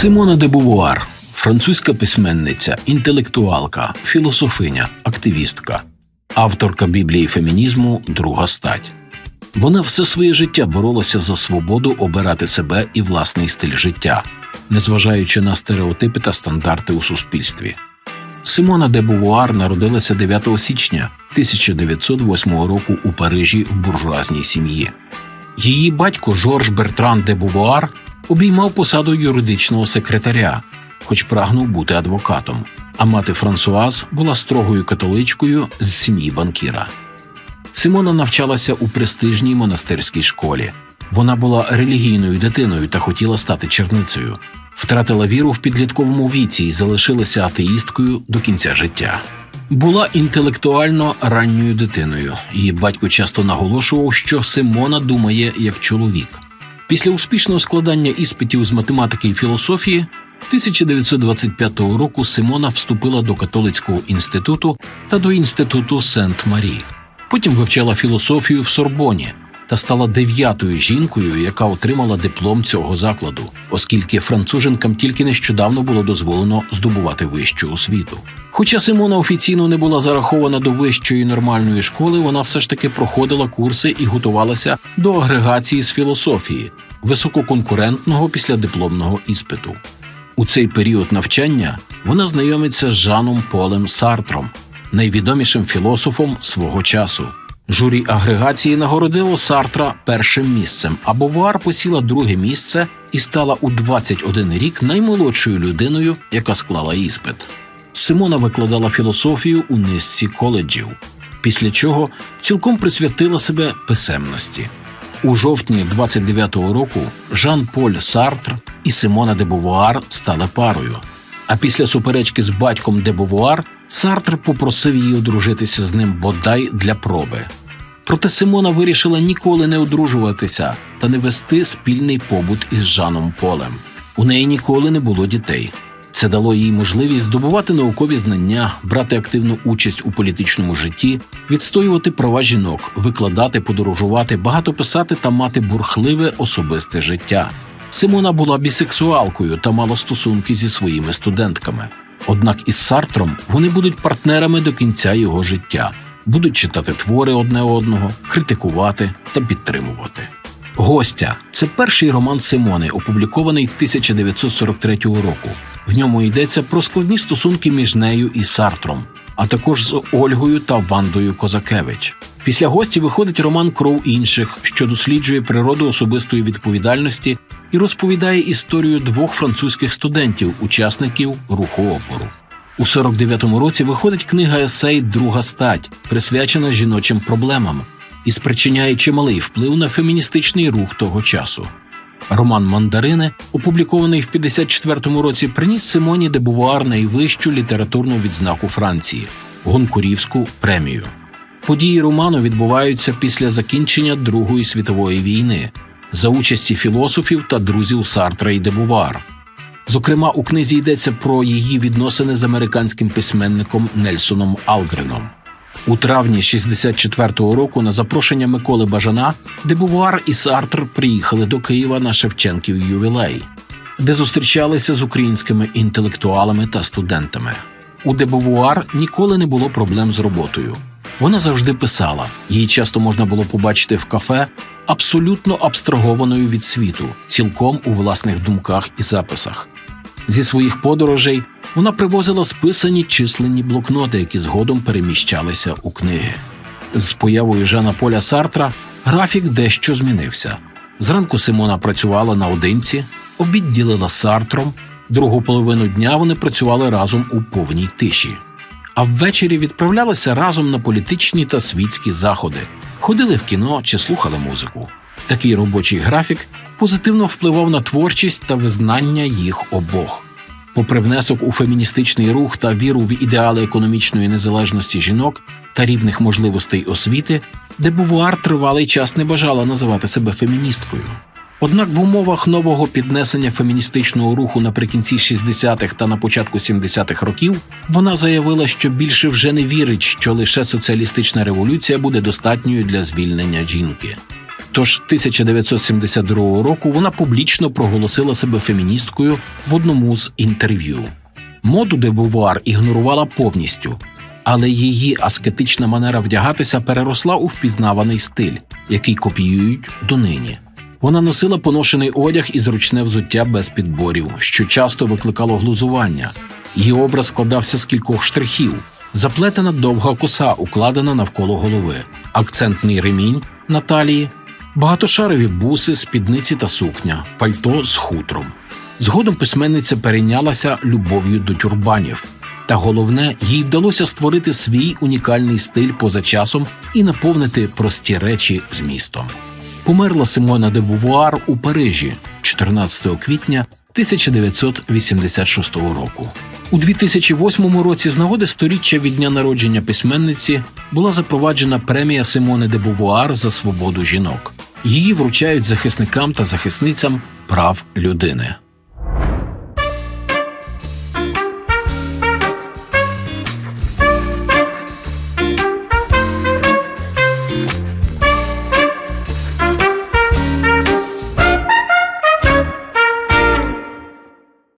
Симона де Бувуар, французька письменниця, інтелектуалка, філософиня, активістка, авторка Біблії фемінізму Друга стать. Вона все своє життя боролася за свободу обирати себе і власний стиль життя, незважаючи на стереотипи та стандарти у суспільстві. Симона де Бувуар народилася 9 січня 1908 року у Парижі в буржуазній сім'ї. Її батько Жорж Бертран де Бувуар обіймав посаду юридичного секретаря, хоч прагнув бути адвокатом. А мати Франсуаз була строгою католичкою з сім'ї банкіра. Симона навчалася у престижній монастирській школі. Вона була релігійною дитиною та хотіла стати черницею. Втратила віру в підлітковому віці і залишилася атеїсткою до кінця життя. Була інтелектуально ранньою дитиною. Її батько часто наголошував, що Симона думає як чоловік. Після успішного складання іспитів з математики і філософії 1925 року Симона вступила до католицького інституту та до інституту Сент-Марі. Потім вивчала філософію в Сорбоні та стала дев'ятою жінкою, яка отримала диплом цього закладу, оскільки француженкам тільки нещодавно було дозволено здобувати вищу освіту. Хоча Симона офіційно не була зарахована до вищої нормальної школи, вона все ж таки проходила курси і готувалася до агрегації з філософії, висококонкурентного післядипломного іспиту. У цей період навчання вона знайомиться з Жаном Полем Сартром, найвідомішим філософом свого часу. Журі агрегації нагородило Сартра першим місцем, а Бовуар посіла друге місце і стала у 21 рік наймолодшою людиною, яка склала іспит. Симона викладала філософію у низці коледжів, після чого цілком присвятила себе писемності. У жовтні 29-го року Жан-Поль Сартр і Симона де Бувуар стали парою. А після суперечки з батьком де Бувуар Сартр попросив її одружитися з ним бодай для проби. Проте Симона вирішила ніколи не одружуватися та не вести спільний побут із Жаном Полем. У неї ніколи не було дітей. Це дало їй можливість здобувати наукові знання, брати активну участь у політичному житті, відстоювати права жінок, викладати, подорожувати, багато писати та мати бурхливе особисте життя. Симона була бісексуалкою та мала стосунки зі своїми студентками. Однак із Сартром вони будуть партнерами до кінця його життя, будуть читати твори одне одного, критикувати та підтримувати. Гостя це перший роман Симони, опублікований 1943 року. В ньому йдеться про складні стосунки між нею і Сартром, а також з Ольгою та Вандою Козакевич. Після гості виходить роман Кров інших, що досліджує природу особистої відповідальності і розповідає історію двох французьких студентів, учасників руху опору. У 49-му році виходить книга есей Друга стать, присвячена жіночим проблемам, і спричиняє чималий вплив на феміністичний рух того часу. Роман Мандарини, опублікований в 54-му році, приніс Симоні де Бувуар найвищу літературну відзнаку Франції Гонкурівську премію. Події роману відбуваються після закінчення Другої світової війни за участі філософів та друзів Сартра і де Бувуар. Зокрема, у книзі йдеться про її відносини з американським письменником Нельсоном Алгреном. У травні 64-го року на запрошення Миколи Бажана Дебувар і Сартр приїхали до Києва на Шевченків ювілей, де зустрічалися з українськими інтелектуалами та студентами. У Дебувуар ніколи не було проблем з роботою. Вона завжди писала, її часто можна було побачити в кафе, абсолютно абстрагованою від світу, цілком у власних думках і записах. Зі своїх подорожей вона привозила списані численні блокноти, які згодом переміщалися у книги. З появою Жана Поля Сартра графік дещо змінився. Зранку Симона працювала наодинці, обід ділила Сартром, другу половину дня вони працювали разом у повній тиші. А ввечері відправлялися разом на політичні та світські заходи, ходили в кіно чи слухали музику. Такий робочий графік позитивно впливав на творчість та визнання їх обох. Попри внесок у феміністичний рух та віру в ідеали економічної незалежності жінок та рівних можливостей освіти, де Бувуар тривалий час не бажала називати себе феміністкою. Однак в умовах нового піднесення феміністичного руху наприкінці 60-х та на початку 70-х років вона заявила, що більше вже не вірить, що лише соціалістична революція буде достатньою для звільнення жінки. Тож 1972 року вона публічно проголосила себе феміністкою в одному з інтерв'ю. Моду де Бувуар ігнорувала повністю, але її аскетична манера вдягатися переросла у впізнаваний стиль, який копіюють донині. Вона носила поношений одяг і зручне взуття без підборів, що часто викликало глузування. Її образ складався з кількох штрихів: заплетена довга коса, укладена навколо голови, акцентний ремінь на талії, багатошарові буси, спідниці та сукня, пальто з хутром. Згодом письменниця перейнялася любов'ю до тюрбанів. Та головне, їй вдалося створити свій унікальний стиль поза часом і наповнити прості речі змістом. Померла Симона де Бувуар у Парижі 14 квітня 1986 року. У 2008 році, з нагоди сторіччя від дня народження письменниці, була запроваджена премія Симони де Бувуар за свободу жінок. Її вручають захисникам та захисницям прав людини.